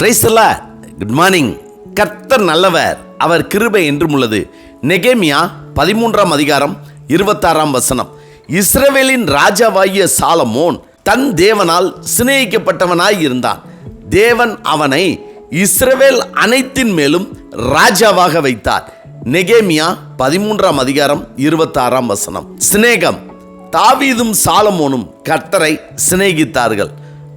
பிரைஸ்ல good morning கர்த்தர் நல்லவர். அவர் கிருபை என்றும் உள்ளது. நெகேமியா பதிமூன்றாம் அதிகாரம் இருபத்தாறாம் வசனம். இஸ்ரவேலின் ராஜாவாகிய சாலமோன் தன் தேவனால் சிநேகிக்கப்பட்டவனாய் இருந்தான். தேவன் அவனை இஸ்ரவேல் அனைத்தின் மேலும் ராஜாவாக வைத்தார். நெகேமியா பதிமூன்றாம் அதிகாரம் இருபத்தாறாம் வசனம். சிநேகம். தாவீதும் சாலமோனும் கர்த்தரை சிநேகித்தார்கள்.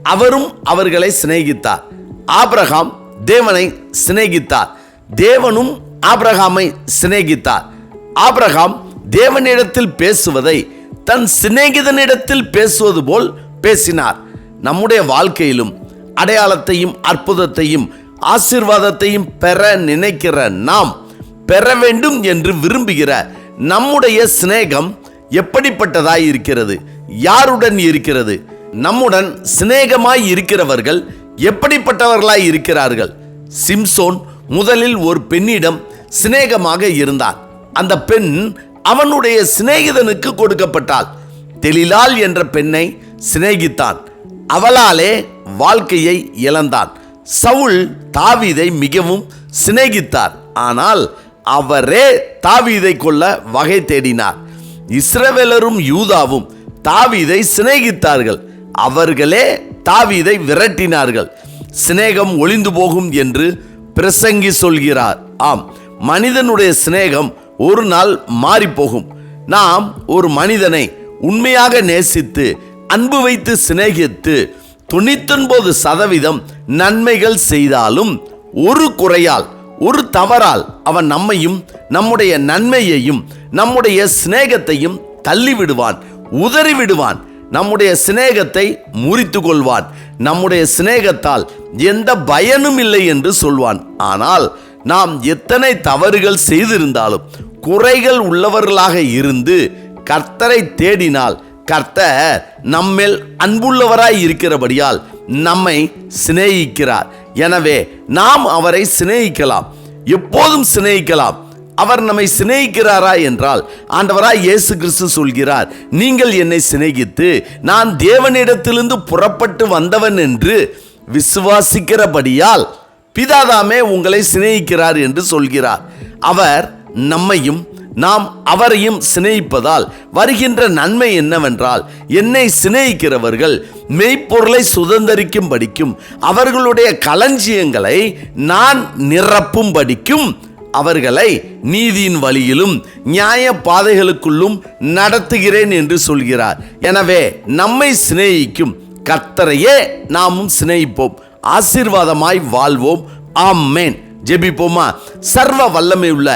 அவரும் அவர்களை சிநேகித்தார். ஆப்ரஹாம் தேவனை சிநேகித்தார். தேவனும் ஆப்ரஹாமை சிநேகித்தார். ஆப்ரஹாம் தேவனிடத்தில் பேசுவதை தன் சிநேகிதனிடத்தில் பேசுவது போல் பேசினார். நம்முடைய வாழ்க்கையிலும் அடையாளத்தையும் அற்புதத்தையும் ஆசீர்வாதத்தையும் பெற நினைக்கிற நாம் பெற வேண்டும் என்று விரும்புகிற நம்முடைய சிநேகம் எப்படிப்பட்டதாய் இருக்கிறது? யாருடன் இருக்கிறது? நம்முடன் சிநேகமாய் இருக்கிறவர்கள் எப்படிப்பட்டவர்களாய் இருக்கிறார்கள்? சிம்சோன் முதலில் ஒரு பெண்ணிடம் சிநேகமாக இருந்தான். அந்த பெண் அவனுடைய சிநேகிதனுக்கு கொடுக்கப்பட்டாள். தெளிலால் என்ற பெண்ணை சிநேகித்தான். அவளாலே வாழ்க்கையை இழந்தான். சவுல் தாவீதை மிகவும் சிநேகித்தார். ஆனால் அவரே தாவீதை கொள்ள வகை தேடினார். இஸ்ரவேலரும் யூதாவும் தாவீதை சிநேகித்தார்கள். அவர்களே தாவீதை விரட்டினார்கள். சிநேகம் ஒளிந்து போகும் என்று பிரசங்கி சொல்கிறார். ஆம் மனிதனுடைய சிநேகம் ஒரு நாள் மாறிப்போகும். நாம் ஒரு மனிதனை உண்மையாக நேசித்து அன்பு வைத்து சிநேகித்து தொண்ணூத்தொன்பது சதவீதம் நன்மைகள் செய்தாலும் ஒரு குறையால் ஒரு தவறால் அவன் நம்மையும் நம்முடைய நன்மையையும் நம்முடைய சிநேகத்தையும் தள்ளிவிடுவான் உதறிவிடுவான். நம்முடைய சிநேகத்தை முறித்து கொள்வான் நம்முடைய சிநேகத்தால் எந்த பயனும் இல்லை என்று சொல்வான். ஆனால் நாம் எத்தனை தவறுகள் செய்திருந்தாலும் குறைகள் உள்ளவர்களாக இருந்து கர்த்தரை தேடினால் கர்த்தர் நம்மேல் அன்புள்ளவராய் இருக்கிறபடியால் நம்மை சிநேகிக்கிறார். எனவே நாம் அவரை சிநேகிக்கலாம். எப்போதும் சிநேகிக்கலாம். அவர் நம்மை சிநேகிக்கிறாரா என்றால் ஆண்டவராய் இயேசு கிறிஸ்து சொல்கிறார் நீங்கள் என்னை சிநேகித்து நான் தேவனிடத்திலிருந்து புறப்பட்டு வந்தவன் என்று விசுவாசிக்கிறபடியால் பிதாதாமே உங்களை சிநேகிக்கிறார் என்று சொல்கிறார். அவர் நம்மையும் நாம் அவரையும் சிநேகிப்பதால் வருகின்ற நன்மை என்னவென்றால் என்னை சிநேகிக்கிறவர்கள் மெய்ப்பொருளை சுதந்தரிக்கும்படிக்கும் அவர்களுடைய களஞ்சியங்களை நான் நிரப்பும் படிக்கும் அவர்களை நீதியின் வழியிலும் நியாய பாதைகளுக்குள்ளும் நடத்துகிறேன் என்று சொல்கிறார். எனவே நம்மை சிநேகிக்கும் கர்த்தரையே நாமும் சிநேகிப்போம். ஆசீர்வாதமாய் வாழ்வோம். ஆம்மேன் ஜெபிப்போமா? சர்வ வல்லமை உள்ள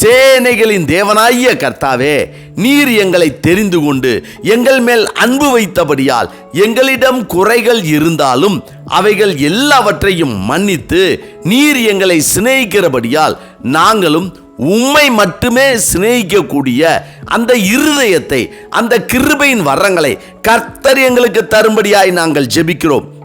சேனைகளின் தேவனாகிய கர்த்தாவே நீர் எங்களை தெரிந்து கொண்டு எங்கள் மேல் அன்பு வைத்தபடியால் எங்களிடம் குறைகள் இருந்தாலும் அவைகள் எல்லாவற்றையும் மன்னித்து நீர் எங்களை சிநேகிக்கிறபடியால் நாங்களும் உம்மை மட்டுமே சிநேகிக்கக்கூடிய அந்த இருதயத்தை அந்த கிருபையின் வரங்களை கர்த்தர் எங்களுக்கு தரும்படியாய் நாங்கள் ஜெபிக்கிறோம்.